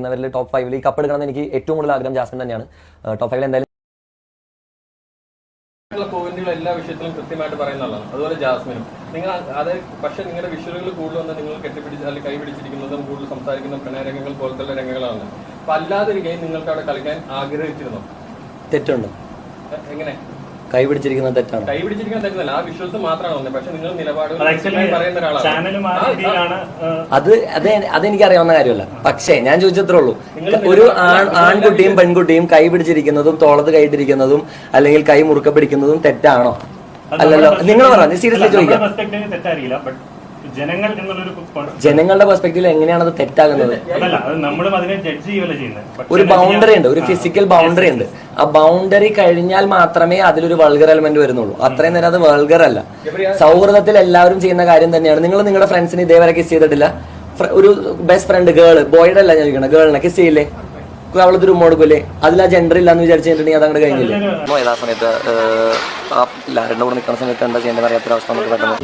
എന്നവരിൽ top ഫൈവിൽ ഈ cup എടുക്കണമെന്ന് എനിക്ക് ഏറ്റവും കൂടുതൽ ആഗ്രഹം ജാസ്മിൻ തന്നെയാണ്. ടോപ്പ് ഫൈവിൽ എന്തായാലും പോയിന്റുകൾ എല്ലാ വിഷയത്തിലും കൃത്യമായിട്ട് പറയുന്നതാണ് അതുപോലെ ജാസ്മിനും. നിങ്ങൾ അത് പക്ഷെ നിങ്ങളുടെ വിഷ്വലുകൾ കൂടുതൽ വന്ന് നിങ്ങൾ കെട്ടിപ്പിടിച്ച് അല്ലെങ്കിൽ കൈപിടിച്ചിരിക്കുന്നതും കൂടുതൽ സംസാരിക്കുന്ന പ്രണയരംഗങ്ങൾ പോലത്തെ രംഗങ്ങളാണ്. അപ്പൊ അല്ലാതെ ഒരു ഗെയിം നിങ്ങൾക്ക് അവിടെ കളിക്കാൻ ആഗ്രഹിച്ചിരുന്നു? തെറ്റുണ്ട്. എങ്ങനെ? കൈ പിടിച്ചിരിക്കുന്നത് തെറ്റാണ്. കൈ പിടിച്ചിരിക്കാൻ തെറ്റല്ല ആ വിഷ്വൽസ് മാത്രമാണ് വന്നത്. പക്ഷെ നിങ്ങൾ നിലപാട് അത് പറയുന്ന ഒരാളാണ്. അത് അത് അതെനിക്ക് അറിയാവുന്ന കാര്യമല്ല. പക്ഷേ ഞാൻ ചോദിച്ചത്രേ ഉള്ളൂ. ഒരു ആൺ ആൺകുട്ടിയും പെൺകുട്ടിയും കൈ പിടിച്ചിരിക്കുന്നതും തോളത്ത് കൈയിട്ടിരിക്കുന്നതും അല്ലെങ്കിൽ കൈ മുറുക്ക പിടിക്കുന്നതും തെറ്റാണോ? അല്ലല്ലോ നിങ്ങൾ പറഞ്ഞു സീരിയസ്ലി ചോദിക്കാം. ബട്ട് ജനങ്ങൾ എന്നുള്ളൊരു ജനങ്ങളുടെ പെർസ്പെക്റ്റീവിൽ എങ്ങനെയാണ് അത് തെറ്റാകുന്നത്? അതല്ല അത് അതിനെ ജഡ്ജ് ചെയ്യുകയല്ല ചെയ്യുന്നത്. ഒരു ബൗണ്ടറി ഉണ്ട് ഒരു ഫിസിക്കൽ ബൗണ്ടറി ഉണ്ട്. ആ ബൗണ്ടറി കഴിഞ്ഞാൽ മാത്രമേ അതിലൊരു വൾഗർ എലമെന്റ് വരുന്നുള്ളൂ. അത്രയും നേരം അത് വൾഗർ അല്ല. സൗഹൃദത്തിൽ എല്ലാവരും ചെയ്യുന്ന കാര്യം തന്നെയാണ്. നിങ്ങൾ നിങ്ങളുടെ ഫ്രണ്ട്സിന് ഇതേവരെ കിസ് ചെയ്തിട്ടില്ല? ഒരു ബെസ്റ്റ് ഫ്രണ്ട് ഗേൾ ബോയുടെ അല്ല ഞാൻ ചോദിക്കണം ഗേളിനെ കിസ് ചെയ്യില്ലേ? അവളത് റൂം കൊടുക്കൂലേ? അതിൽ ആ ജെൻഡർ ഇല്ലാന്ന് വിചാരിച്ചിട്ടുണ്ടെങ്കിൽ അതങ്ങോട്ട് കഴിഞ്ഞില്ലേ? ആ സമയത്ത് എല്ലാവരുടെ കൂടെ നിൽക്കുന്ന സമയത്ത് എന്താ ചെയ്യേണ്ടത് അറിയാത്തൊരവസ്ഥ നമുക്ക് പെട്ടെന്ന്.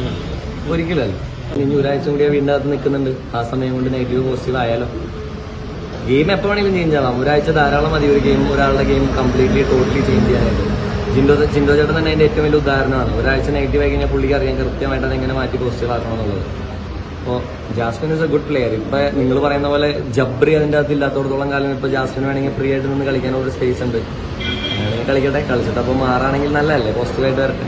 ഒരിക്കലല്ല ഇനി ഒരാഴ്ച കൂടി വീണ്ടും അകത്ത് നിൽക്കുന്നുണ്ട്. ആ സമയം കൊണ്ട് നെഗറ്റീവ് പോസിറ്റീവ് ആയാലോ? ഗെയിം എപ്പോൾ വേണമെങ്കിലും ചേഞ്ച് ആവാം ഒരാഴ്ച ധാരാളം മതി ഒരു ഗെയിം ഒരാളുടെ ഗെയിം കംപ്ലീറ്റ്ലി ടോട്ടലി ചേഞ്ച് ചെയ്യാനായിട്ട്. ജിൻഡോ ജിൻഡോ ചേട്ടൻ തന്നെ അതിന്റെ ഏറ്റവും വലിയ ഉദാഹരണമാണ്. ഒരാഴ്ച നെഗറ്റീവ് ആയി കഴിഞ്ഞാൽ പുള്ളിക്ക് അറിയാൻ കൃത്യമായിട്ട് അത് എങ്ങനെ മാറ്റി പോസിറ്റീവ് ആക്കണം എന്നുള്ളത് അപ്പോൾ Jasmine is a good player ഇപ്പൊ നിങ്ങൾ പറയുന്ന പോലെ ജബ്രി അതിന്റെ അകത്ത് ഇല്ലാത്തടത്തോളം കാലം ഇപ്പൊ ജാസ്മിൻ വേണമെങ്കിൽ ഫ്രീ ആയിട്ട് നിന്ന് കളിക്കാനുള്ള ഒരു സ്പേസ് ഉണ്ട്. കളിക്കട്ടെ കളിച്ചിട്ട് അപ്പോൾ മാറാണെങ്കിൽ നല്ലതല്ലേ? പോസിറ്റീവായിട്ട് വരട്ടെ.